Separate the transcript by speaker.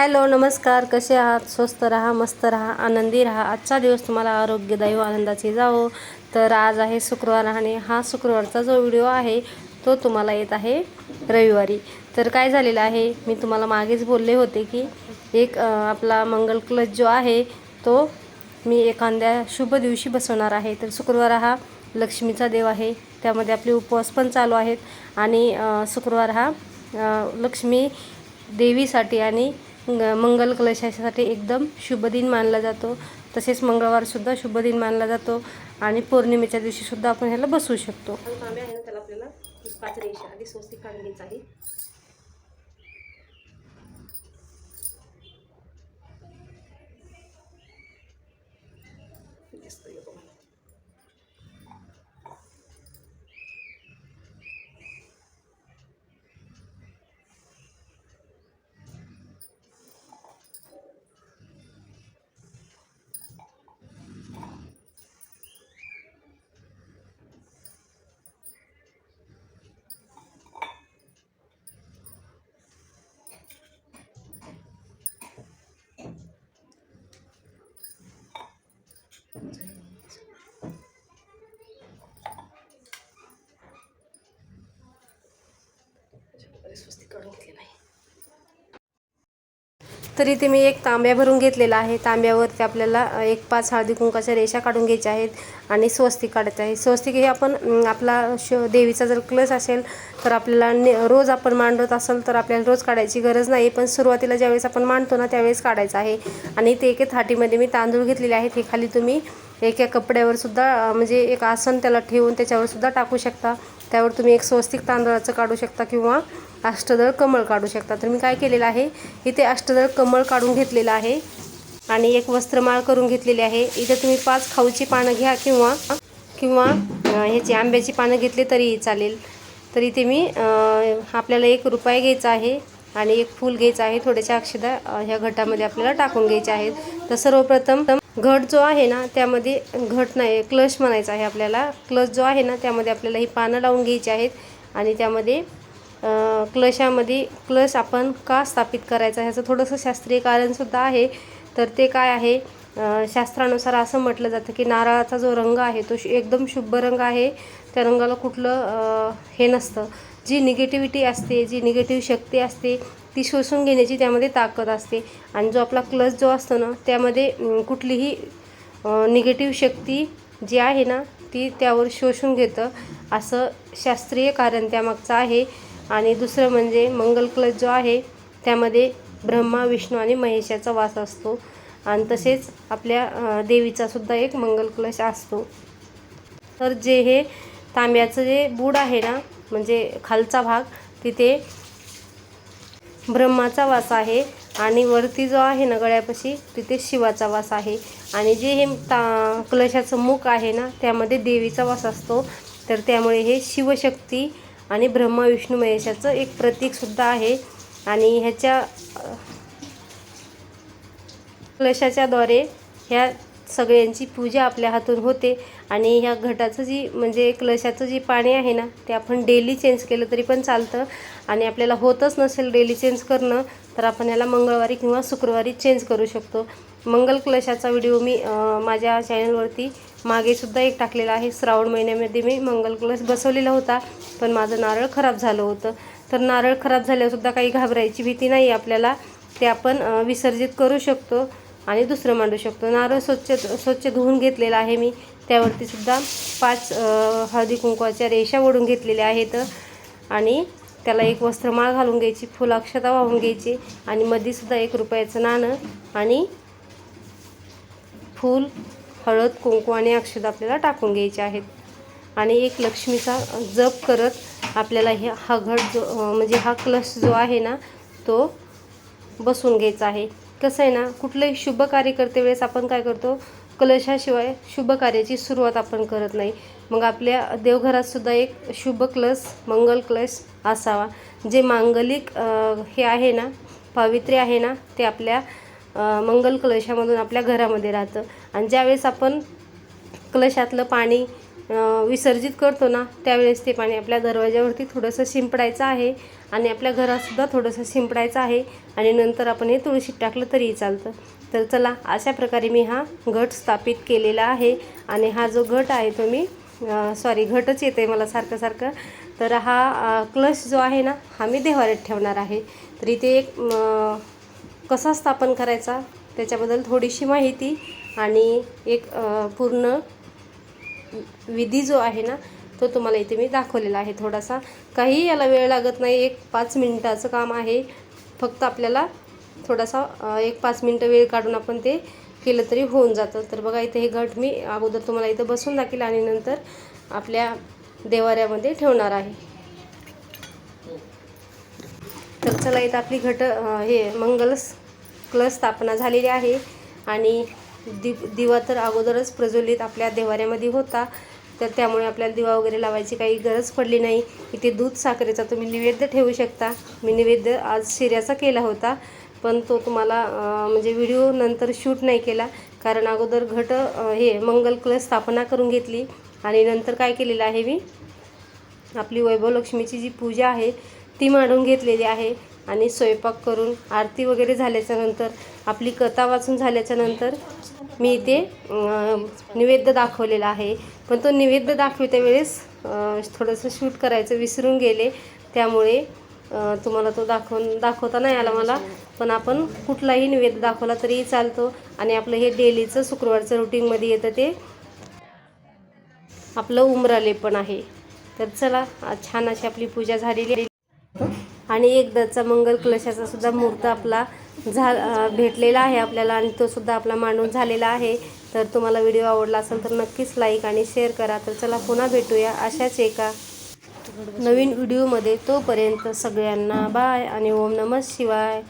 Speaker 1: Hello नमस्कार. कसे आहात? स्वस्त राहा मस्त राहा आनंदी राहा. आजचा दिवस तुम्हाला आरोग्यदायी व आनंदाची जावो. तर आज आहे शुक्रवार आणि हा शुक्रवारचा जो व्हिडिओ आहे तो तुम्हाला येत आहे रविवारी. तर काय झालेलं आहे मी तुम्हाला मागेच बोलले होते की एक आपला मंगल क्लच जो आहे तो मी एखाद्या शुभ दिवशी बसवणार आहे. तर शुक्रवार हा लक्ष्मीचा देव आहे. त्यामध्ये आपले उपवास पण चालू आहेत. आणि शुक्रवार हा लक्ष्मी देवीसाठी आणि ग- मंगल कलशासाठी एकदम शुभ दिन मानला जातो. तसेच मंगळवारसुद्धा शुभ दिन मानला जातो आणि पौर्णिमेच्या दिवशीसुद्धा आपण ह्याला बसवू शकतो. आहे ना त्याला आपल्याला पाच रेषा आधी स्वस्तिक काढून घ्यायचं आहे. तर इथे मी एक तांब्या भरून घेतलेला आहे. तांब्यावरती आपल्याला एक पाच हळदी कुंकाच्या रेषा काढून घ्यायच्या आहेत आणि स्वस्तिक काढायचं आहे. स्वस्तिक हे आपण आपला श देवीचा जर क्लस असेल तर आपल्याला ने रोज आपण मांडत असेल तर आपल्याला रोज काढायची गरज नाही. पण सुरुवातीला ज्यावेळेस आपण मांडतो ना त्यावेळेस काढायचं आहे. आणि ते एके थाटीमध्ये मी तांदूळ घेतलेले आहेत. हे खाली तुम्ही एका कपड्यावर सुद्धा म्हणजे एक आसन त्याला ठेवून त्याच्यावर सुद्धा टाकू शकता. त्यावर तुम्ही एक स्वस्तिक तांदळाचं काढू शकता किंवा अष्टदळ कमळ काढू शकता. तर मी काय केलेलं आहे? इथे अष्टदळ कमळ काढून घेतलेलं आहे आणि एक वस्त्रमाळ करून घेतलेली आहे. इथे तुम्ही पाच खाऊची पानं घ्या किंवा किंवा ह्याची आंब्याची पानं घेतली तरीही चालेल. तर इथे मी आपल्याला एक रुपया घ्यायचा आहे आणि एक फूल घ्यायचं आहे. थोड्याशा अक्षदा ह्या घटामध्ये आपल्याला टाकून घ्यायचे आहेत. तर सर्वप्रथम घट जो आहे ना त्यामध्ये घट नाही क्लश म्हणायचा आहे आपल्याला. क्लश जो आहे ना त्यामध्ये आपल्याला ही पानं लावून घ्यायची आहेत आणि त्यामध्ये क्लशामध्ये क्लश आपण का स्थापित करायचा? ह्याचं थोडंसं शास्त्रीय कारणसुद्धा आहे. तर ते काय आहे? शास्त्रानुसार असं म्हटलं जातं की नारळाचा जो रंग आहे तो एकदम शुभ रंग आहे. त्या रंगाला कुठलं हे नसतं. जी निगेटिव्हिटी असते जी निगेटिव्ह शक्ती असते ती शोषून घेण्याची त्यामध्ये ताकद असते. आणि जो आपला क्लच जो असतो ना त्यामध्ये कुठलीही निगेटिव्ह शक्ती जी आहे ना ती त्यावर शोषून घेतं. असं शास्त्रीय कारण त्यामागचं आहे. आणि दुसरं म्हणजे मंगल क्लच जो आहे त्यामध्ये ब्रह्मा विष्णू आणि महेशाचा वास असतो. आणि तसेच आपल्या देवीचा सुद्धा एक मंगल कलश असतो. तर जे हे तांब्याचं जे बूड आहे ना म्हणजे खालचा भाग तिथे ब्रह्माचा वास आहे आणि वरती जो आहे ना गळ्यापाशी तिथे शिवाचा वास आहे. आणि जे हे ता कलशाचं मुख आहे ना त्यामध्ये देवीचा वास असतो. तर त्यामुळे हे शिवशक्ती आणि ब्रह्मा विष्णू महेशाचं एक प्रतीकसुद्धा आहे. आणि ह्याच्या कलशाच्याद्वारे ह्या सगळ्यांची पूजा आपल्या हातून होते. आणि ह्या घटाचं जी म्हणजे कलशाचं जी पाणी आहे ना ते आपण डेली चेंज केलं तरी पण चालतं. आणि आपल्याला होतच नसेल डेली चेंज करणं तर आपण याला मंगळवारी किंवा शुक्रवारी चेंज करू शकतो. मंगल कलशाचा व्हिडिओ मी माझ्या चॅनलवरती मागेसुद्धा एक टाकलेला आहे. श्रावण महिन्यामध्ये मी मंगल कलश बसवलेला होता पण माझं नारळ खराब झालं होतं. तर नारळ खराब झाल्यासुद्धा काही घाबरायची भीती नाही आपल्याला. ते आपण विसर्जित करू शकतो आणि दुसरं मांडू शकतो. नारळ स्वच्छ स्वच्छ धुवून घेतलेला आहे मी. त्यावरतीसुद्धा पाच हळदी कुंकवाच्या रेषा ओढून घेतलेल्या आहेत. आणि त्याला एक वस्त्रमाळ घालून घ्यायची फुलाक्षता वाहून घ्यायची आणि मध्ये सुद्धा एक रुपयाचं नाणं आणि फूल हळद कुंकू आणि अक्षद आपल्याला टाकून घ्यायचे आहेत. आणि एक लक्ष्मीचा जप करत आपल्याला हे हा घट जो म्हणजे हा कलश जो आहे ना तो बसून घ्यायचा आहे. कसं आहे ना कुठलंही शुभ कार्य करते वेळेस आपण काय करतो कलशाशिवाय शुभ कार्याची सुरुवात आपण करत नाही. मग आपल्या देवघरातसुद्धा एक शुभ क्लश मंगल क्लश असावा. जे मांगलिक हे आहे ना पावित्र्य आहे ना ते आपल्या मंगल कलशामधून आपल्या घरामध्ये राहतं. आणि ज्यावेळेस आपण कलशातलं पाणी विसर्जित करतो ना त्यावेळेस ते पाणी आपल्या दरवाज्यावरती थोडंसं शिंपडायचं आहे. आणि आपल्या घरातसुद्धा थोडंसं शिंपडायचं आहे. आणि नंतर आपण हे तुळशीत टाकलं तरीही चालतं. तर चला अशा प्रकारे मी हा घट स्थापित केलेला आहे. आणि हा जो घट आहे तो मी सॉरी घटच येते मला सारखं सारखं. तर हा क्लश जो आहे ना हा मी देवाऱ्यात ठेवणार आहे. तर इथे एक कसा स्थापन करायचा त्याच्याबद्दल थोडीशी माहिती आणि एक पूर्ण विधी जो आहे ना तो तुम्हाला इथे मी दाखवलेला आहे थोडासा. काही याला वेळ लागत नाही एक पाच मिनिटाचं काम आहे. फक्त आपल्याला थोडासा एक पाच मिनटं वेळ काढून आपण ते केलं तरी होऊन जातं. तर बघा इथे हे घट मी अगोदर तुम्हाला इथं बसून दाखील आणि नंतर आपल्या देवाऱ्यामध्ये ठेवणार आहे. तर चला इथं आपली घट हे मंगलस कलश स्थापना झालेली आहे. आणि दि दिवा तर अगोदरच प्रज्वलित आपल्या देवाऱ्यामध्ये होता. तर त्यामुळे आपल्याला दिवा वगैरे लावायची काही गरज पडली नाही. इथे दूध साखरेचा तुम्ही नैवेद्य ठेवू शकता. मी नैवेद्य आज शिऱ्याचा केला होता. पण तो तुम्हाला म्हणजे व्हिडिओ नंतर शूट नाही केला. कारण अगोदर घट हे मंगल कलश स्थापना करून घेतली. आणि नंतर काय केलेलं आहे मी? आपली वैभवलक्ष्मीची जी पूजा आहे ती मांडून घेतलेली आहे. आणि स्वयंपाक करून आरती वगैरे झाल्याच्यानंतर आपली कथा वाचून झाल्याच्यानंतर मी इथे निवेद्य दाखवलेला आहे. पण तो निवेद्य दाखवत्या वेळेस थोडंसं शूट करायचं विसरून गेले. त्यामुळे तुम्हाला तो दाखवून दाखवता नाही आला मला. पण आपण कुठलाही निवेद्य दाखवला तरीही चालतो. आणि आपलं हे डेलीचं शुक्रवारचं रुटीनमध्ये येतं ते. आपलं उमराले पण आहे. तर चला छान अशी आपली पूजा झालेली आणि एकदाचा मंगल कलशाचा सुद्धा मुहूर्त आपला झा भेटलेला आहे आपल्याला आणि तो सुद्धा आपला मांडून झालेला आहे. तर तुम्हाला व्हिडिओ आवडला असेल तर नक्कीच लाईक आणि शेअर करा. तर चला पुन्हा भेटूया अशाच एका नवीन व्हिडिओमध्ये. तोपर्यंत सगळ्यांना बाय आणि ओम नमः शिवाय.